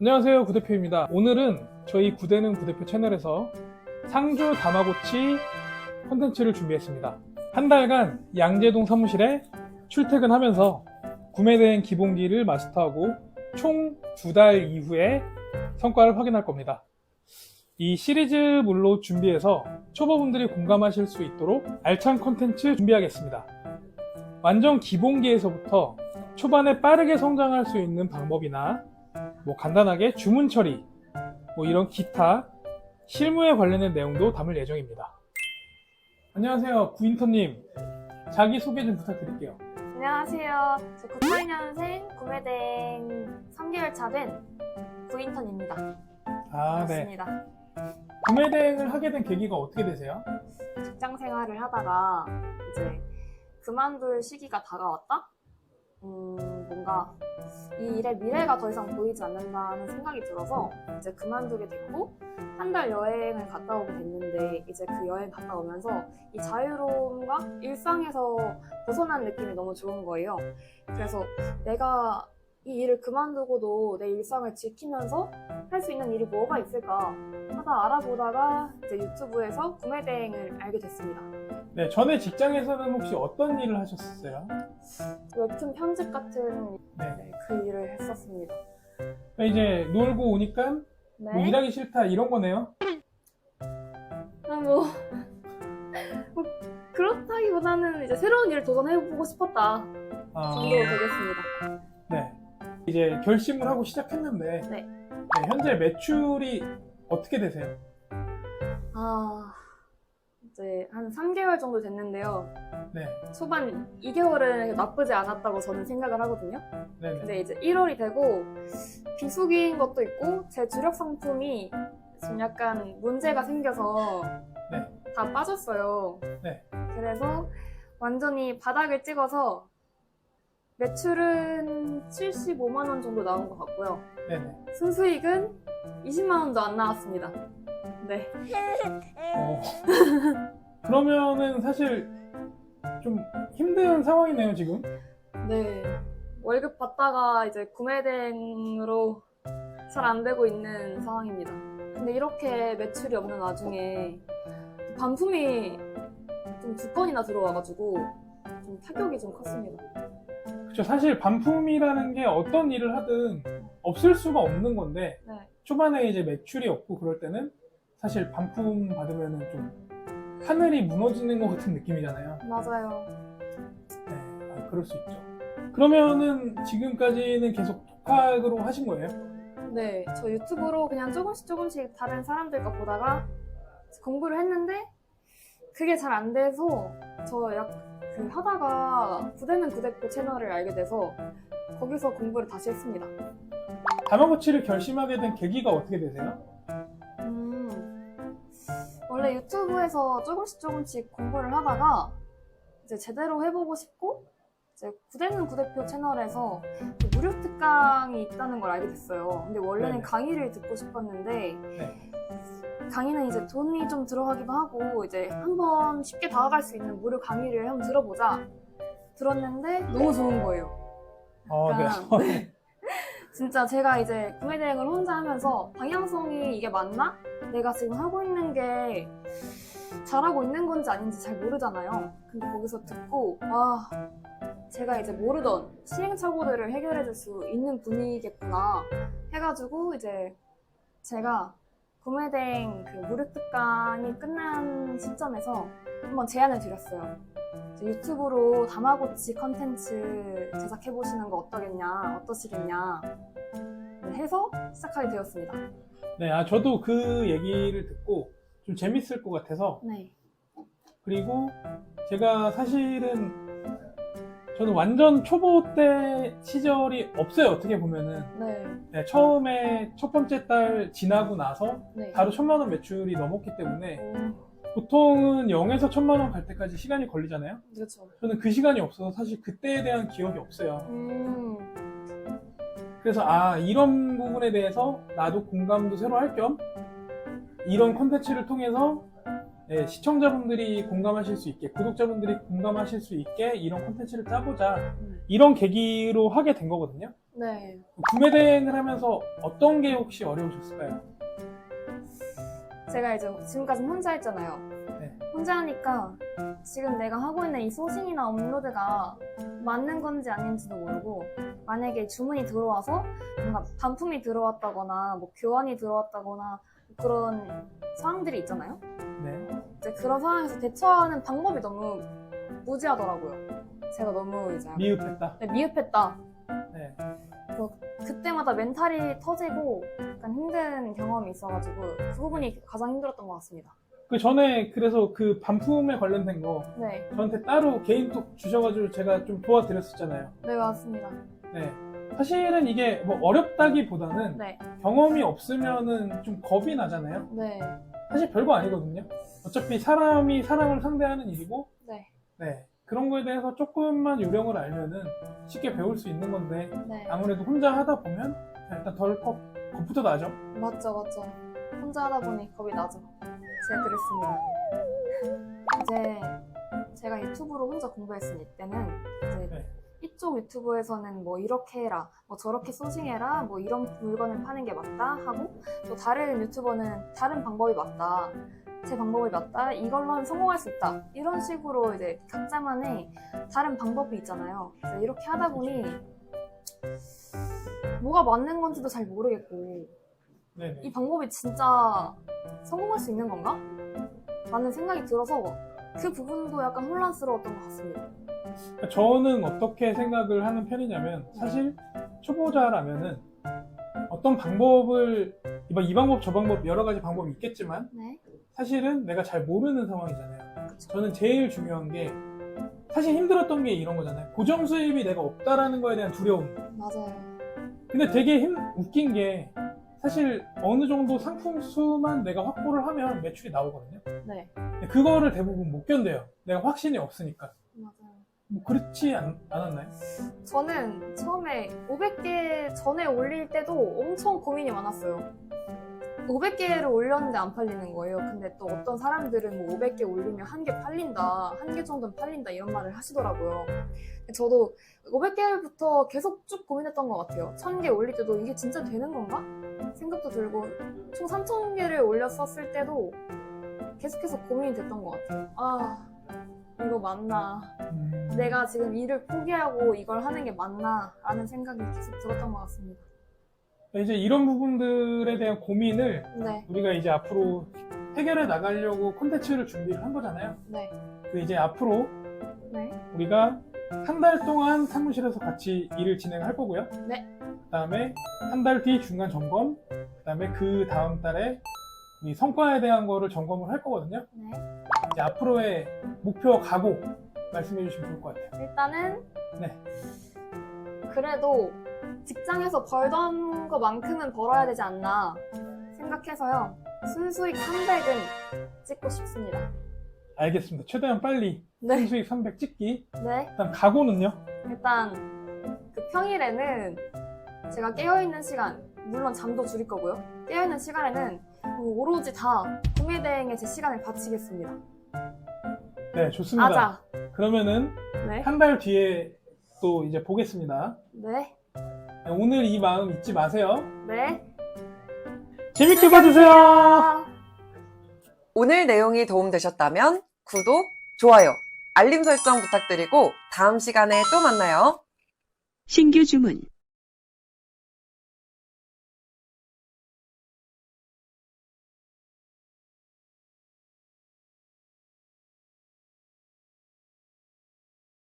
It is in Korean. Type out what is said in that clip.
안녕하세요 구대표입니다. 오늘은 저희 구대는 구대표 채널에서 상주 다마고치 콘텐츠를 준비했습니다. 한 달간 양재동 사무실에 출퇴근하면서 구매된 기본기를 마스터하고 총 두 달 이후에 성과를 확인할 겁니다. 이 시리즈물로 준비해서 초보분들이 공감하실 수 있도록 알찬 콘텐츠 준비하겠습니다. 완전 기본기에서부터 초반에 빠르게 성장할 수 있는 방법이나 뭐 간단하게 주문 처리, 뭐 이런 기타 실무에 관련된 내용도 담을 예정입니다. 안녕하세요, 구인터님. 자기 소개 좀 부탁드릴게요. 안녕하세요. 저 98년생 구매된 3개월 차 된 구인턴입니다. 아, 네. 반갑습니다. 구매 대행을 하게 된 계기가 어떻게 되세요? 직장 생활을 하다가 이제 그만둘 시기가 다가왔다? 음, 뭔가 이 일의 미래가 더 이상 보이지 않는다는 생각이 들어서 이제 그만두게 됐고 한 달 여행을 갔다 오게 됐는데 이제 그 여행 갔다 오면서 이 자유로움과 일상에서 벗어난 느낌이 너무 좋은 거예요. 그래서 내가 이 일을 그만두고도 내 일상을 지키면서 할 수 있는 일이 뭐가 있을까 하다 알아보다가 이제 유튜브에서 구매 대행을 알게 됐습니다. 네, 전에 직장에서는 혹시 어떤 일을 하셨었어요? 웹툰 편집 같은 네. 네, 그 일을 했었습니다. 그러니까 이제 놀고 오니까 뭐 네. 일하기 싫다 이런 거네요? 아, 뭐, 뭐 그렇다기보다는 이제 새로운 일을 도전해보고 싶었다 아, 정도 되겠습니다. 네. 이제 결심을 하고 시작했는데 네. 네, 현재 매출이 어떻게 되세요? 아 이제 한 3개월 정도 됐는데요. 네. 초반 2개월은 나쁘지 않았다고 저는 생각을 하거든요. 네. 네. 근데 이제 1월이 되고 비수기인 것도 있고 제 주력 상품이 좀 약간 문제가 생겨서 네. 다 빠졌어요. 네. 그래서 완전히 바닥을 찍어서 매출은 75만 원 정도 나온 것 같고요. 네네. 순수익은 20만 원도 안 나왔습니다. 네. 어. 그러면은 사실 좀 힘든 상황이네요, 지금. 네. 월급 받다가 이제 구매 대행으로 잘 안 되고 있는 상황입니다. 근데 이렇게 매출이 없는 와중에 반품이 좀 두 건이나 들어와가지고 좀 타격이 좀 컸습니다. 그쵸. 사실 반품이라는 게 어떤 일을 하든 없을 수가 없는 건데, 네. 초반에 이제 매출이 없고 그럴 때는 사실 반품 받으면은 좀 하늘이 무너지는 것 같은 느낌이잖아요. 맞아요. 네. 아, 그럴 수 있죠. 그러면은 지금까지는 계속 독학으로 하신 거예요? 네. 저 유튜브로 그냥 조금씩 조금씩 다른 사람들 거 보다가 공부를 했는데 그게 잘 안 돼서 저 약 그 하다가 구대는 구대표 채널을 알게 돼서 거기서 공부를 다시 했습니다. 다마고치를 결심하게 된 계기가 어떻게 되세요? 음, 원래 유튜브에서 조금씩 조금씩 공부를 하다가 이제 제대로 해보고 싶고 이제 구대는 구대표 채널에서 그 무료 특강이 있다는 걸 알게 됐어요. 근데 원래는 네네. 강의를 듣고 싶었는데 네. 강의는 이제 돈이 좀 들어가기도 하고 이제 한번 쉽게 다가갈 수 있는 무료 강의를 한번 들어보자 들었는데 너무 좋은 거예요. 어, 네. 진짜 제가 이제 구매 대행을 혼자 하면서 방향성이 이게 맞나? 내가 지금 하고 있는 게 잘하고 있는 건지 아닌지 잘 모르잖아요. 근데 거기서 듣고 와 제가 이제 모르던 시행착오들을 해결해 줄 수 있는 분이겠구나 해가지고 이제 제가 구매 대행 그 무료 특강이 끝난 시점에서 한번 제안을 드렸어요. 유튜브로 다마고치 컨텐츠 제작해 보시는 거 어떠겠냐, 어떠시겠냐 네, 해서 시작하게 되었습니다. 네, 아, 저도 그 얘기를 듣고 좀 재밌을 것 같아서 네, 그리고 제가 사실은 저는 완전 초보 때 시절이 없어요. 어떻게 보면은 네, 네, 처음에 첫 번째 달 지나고 나서 네. 바로 천만 원 매출이 넘었기 때문에 오, 보통은 0에서 천만 원 갈 때까지 시간이 걸리잖아요. 그렇죠. 저는 그 시간이 없어서 사실 그때에 대한 기억이 없어요. 음, 그래서 아 이런 부분에 대해서 나도 공감도 새로 할 겸 이런 콘텐츠를 통해서 예, 시청자분들이 공감하실 수 있게 구독자분들이 공감하실 수 있게 이런 콘텐츠를 짜보자 음. 이런 계기로 하게 된 거거든요. 네. 구매 대행을 하면서 어떤 게 혹시 어려우셨을까요? 제가 이제 지금까지 혼자 했잖아요. 네. 혼자 하니까 지금 내가 하고 있는 이 소싱이나 업로드가 맞는 건지 아닌지도 모르고 만약에 주문이 들어와서 뭔가 반품이 들어왔다거나 뭐 교환이 들어왔다거나 그런 상황들이 있잖아요. 네. 이제 그런 상황에서 대처하는 방법이 너무 무지하더라고요. 제가 너무 이제 미흡했다. 네, 미흡했다. 네. 그때마다 멘탈이 터지고 약간 힘든 경험이 있어가지고 그 부분이 가장 힘들었던 것 같습니다. 그 전에 그래서 그 반품에 관련된 거 네, 저한테 따로 개인톡 주셔가지고 제가 좀 도와드렸었잖아요. 네 맞습니다. 네. 사실은 이게 뭐 어렵다기보다는 네, 경험이 없으면은 좀 겁이 나잖아요. 네, 사실 별거 아니거든요. 어차피 사람이 사람을 상대하는 일이고, 네, 네. 그런 거에 대해서 조금만 요령을 알면은 쉽게 배울 수 있는 건데, 네. 아무래도 혼자 하다 보면 일단 덜컥 겁부터 나죠. 맞죠, 맞죠. 혼자 하다 보니 겁이 나죠. 제가 그랬습니다. 이제 제가 유튜브로 혼자 공부했을 때는 이제 네. 이쪽 유튜브에서는 뭐 이렇게 해라, 뭐 저렇게 소싱해라, 뭐 이런 물건을 파는 게 맞다 하고 또 다른 유튜버는 다른 방법이 맞다. 제 방법이 맞다. 이걸로는 성공할 수 있다. 이런 식으로 이제 각자만의 다른 방법이 있잖아요. 이렇게 하다 보니 뭐가 맞는 건지도 잘 모르겠고 네네. 이 방법이 진짜 성공할 수 있는 건가? 라는 생각이 들어서 그 부분도 약간 혼란스러웠던 것 같습니다. 저는 어떻게 생각을 하는 편이냐면, 사실 초보자라면은 어떤 방법을, 이이 방법, 저 방법, 여러 가지 방법이 있겠지만, 네. 사실은 내가 잘 모르는 상황이잖아요. 저는 제일 중요한 게 사실 힘들었던 게 이런 거잖아요. 고정 수입이 내가 없다라는 거에 대한 두려움. 맞아요. 근데 되게 힘 웃긴 게 사실 어느 정도 상품 수만 내가 확보를 하면 매출이 나오거든요. 네. 근데 그거를 대부분 못 견뎌요. 내가 확신이 없으니까. 맞아요. 뭐 그렇지 않, 않았나요? 저는 처음에 500개 전에 올릴 때도 엄청 고민이 많았어요. 500개를 올렸는데 안 팔리는 거예요. 근데 또 어떤 사람들은 뭐 500개 올리면 한 개 팔린다, 한 개 정도는 팔린다 이런 말을 하시더라고요. 저도 500개부터 계속 쭉 고민했던 것 같아요. 1000개 올릴 때도 이게 진짜 되는 건가? 생각도 들고 총 3000개를 올렸었을 때도 계속해서 고민이 됐던 것 같아요. 아, 이거 맞나? 음, 내가 지금 일을 포기하고 이걸 하는 게 맞나? 라는 생각이 계속 들었던 것 같습니다. 이제 이런 부분들에 대한 고민을 네, 우리가 이제 앞으로 해결해 나가려고 콘텐츠를 준비를 한 거잖아요. 네, 그 이제 앞으로 네, 우리가 한 달 동안 사무실에서 같이 일을 진행할 거고요. 네. 그다음에 한 달 뒤 중간 점검, 그다음에 그 다음 달에 이 성과에 대한 거를 점검을 할 거거든요. 네. 이제 앞으로의 목표 각오 말씀해 주시면 좋을 것 같아요. 일단은 네. 그래도 직장에서 벌던 것만큼은 벌어야 되지 않나 생각해서요. 순수익 300은 찍고 싶습니다. 알겠습니다. 최대한 빨리 네, 수익 300 찍기. 네. 일단 각오는요? 일단 그 평일에는 제가 깨어있는 시간, 물론 잠도 줄일 거고요. 깨어있는 시간에는 오로지 다 구매 대행에 제 시간을 바치겠습니다. 네, 좋습니다. 아자. 그러면은 네, 한 달 뒤에 또 이제 보겠습니다. 네, 네, 오늘 이 마음 잊지 마세요. 네. 재밌게 봐주세요. 아. 오늘 내용이 도움되셨다면 구독, 좋아요, 알림 설정 부탁드리고 다음 시간에 또 만나요. 신규 주문